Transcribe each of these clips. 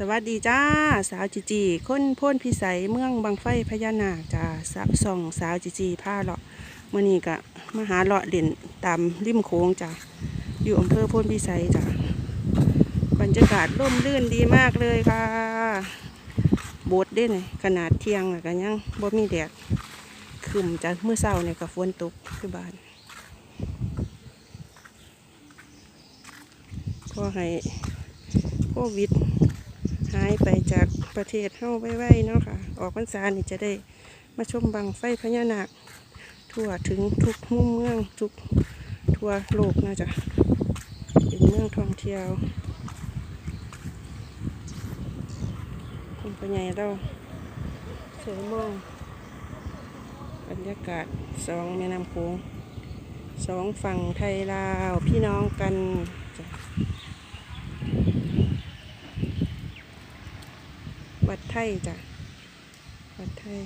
สวัสดีจ้า สาวจีจีคนพ่นพิสัยเมืองบางไฟพญานาคจ้าสะส่องสาวจีจีผ้าเลาะมื่อนี้กะมาหาเลาะเด่นตามริมโค้งจ้าอยู่อำเภอพ่นพิสัยจ้าบรรยากาศร่มรื่นดีมากเลยค่ะโบสถ์เด่นขนาดเที่ยงกันยังบ่มีแดดครึมจ้าเมื่อเช้าเนี่ยกับฝนตกที่บ้านก็ให้โควิดายไปจากประเทศเฮาไว้ๆเนาะค่ะ ออกพรรษานี่จะได้มาชมบังไฟพญานาค ทั่วถึงทุกมุมเมืองทุกทั่วโลกนะจ๊ะเป็นเมืองท่องเที่ยวคุณปัญญาเราสวยมองบรรยากาศสองแม่น้ำโขงสองฝั่งไทยลาวพี่น้องกันจ้ะ วัดไทยจ้ะ วัดไทย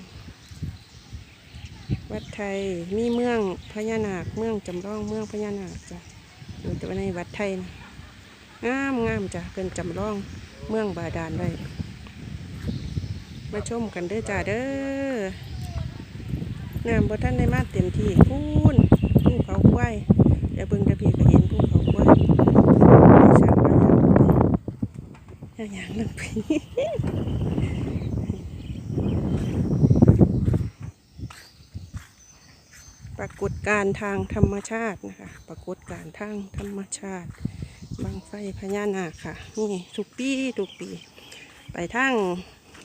วัดไทย มีเมืองพญานาค เมืองจำลองเมืองพญานาคจ้ะอยู่ตัวในวัดไทยนะงามงามจ้ะเป็นจำลองเมืองบาดาลไว้มาชมกันเด้อจ้าเด้อน้ำบ่ท่านได้มาเต็มที่พูนภูเขาควายเดี๋ยวเบิ่งตะพีก็เห็นภูเขาควายสร้างมาอย่างอย่างนั้นไป ปรา การทางธรรมชาตินะคะ ปรากฏการทางธรรมชาติบางไฟพญานาคค่ะ นี่ทุกปีทุกปี ไปทาง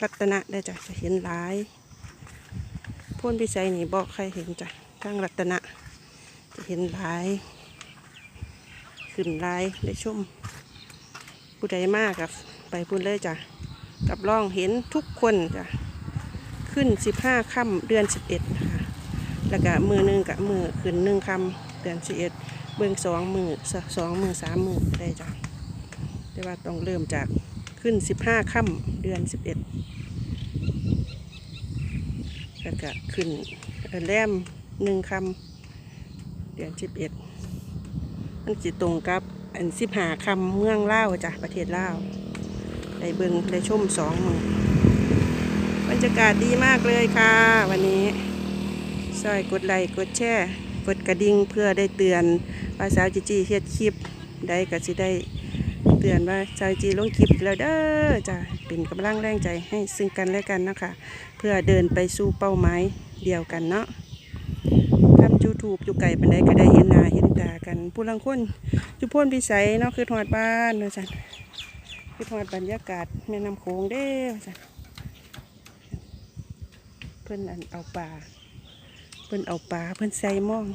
รัตนะได้จ้ะจะเห็นหลายพ่นพิสัยนี่บอกใครเห็นจ้ะทางรัตนะ จะเห็นหลายขึ้นหลายได้ชมผู้ใดมากกับไปพูดเลยจ้ะกับล่องเห็นทุกคนจ้ะขึ้นสิบห้าค่ำเดือนสิบเอ็ดค่ะ แล้วก็มือหนึ่งกับมือขึ้นหนึ่งคำเดือนสิบเอ็ดเบื้องสองมือสองมือสามมือได้จ้ะแต่ว่าต้องเริ่มจากขึ้นสิบห้าค่ำเดือนสิบเอ็ดแล้วก็ขึ้นอ่อแรมหนึ่งคำเดือนสิบเอ็ดมันจิตรงกับอันสิบห้าคำเมืองเล่าจ้ะประเทศเลาได้เบิงได้ชมสองมือบรรยากาศดีมากเลยค่ะ วันนี้ ซอยกดไลค์กดแชร์กดกระดิ่งเพื่อได้เตือนว่าสาวจีจีเฮ็ดคลิปได้ก็สิได้เตือนว่าสาวจีลงคลิปแล้วเด้อจ้ะเป็นกำลังแรงใจให้ซึ่งกันและกันนะคะ เพื่อเดินไปสู่เป้าหมายเดียวกันเนาะทำยูทูบอยู่ไก่ปันใดก็ได้เห็นหน้าเห็นตากันผู้ลังคนจุพ่นพิสัยเนาะคือทอดบ้านเนาะจ้ะคือทอดบรรยากาศแม่น้ำโขงเด้อจ้ะเพิ่อนอันเอาปลา เพิ่นเอาปลาเพิ่นใส่หม่อง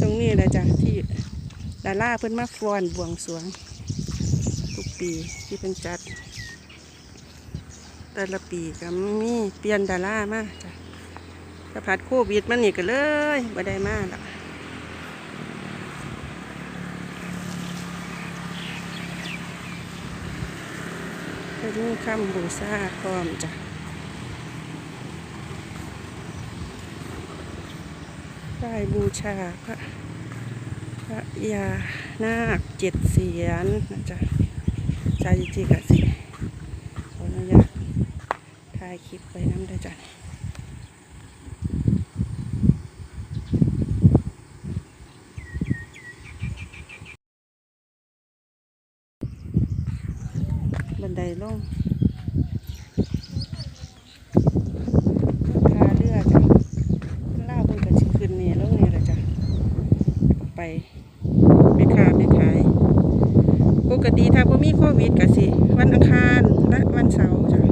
ตรงนี้แหละจ้ะที่ดาราเพิ่นมาฟ้อนบวงสรวง ทุกปีที่เพิ่นจัด แต่ละปีก็มีเปลี่ยนดารามาจ้ะถ้าผัดโควิดมันนี่ก็เลยบ่ได้มาแล้ว พิ่นมีคำบูชาพร้อมจ้ะไหว้บูชาพระพระยานาคเจ็ดเสียนนะจ๊ะใจจีกะสิขออนุญาตถ่ายคลิปไปน้ำได้จ้ะ บันไดลงพาเรือจ้ะล่าบนกระชิขึ้นนี่แล้วนี่แหละจ้ะไปไม่ค้าไม่ขายปกติถ้าพ่มีโควิดกะสิ วันอังคารและวันเสาร์จ้ะ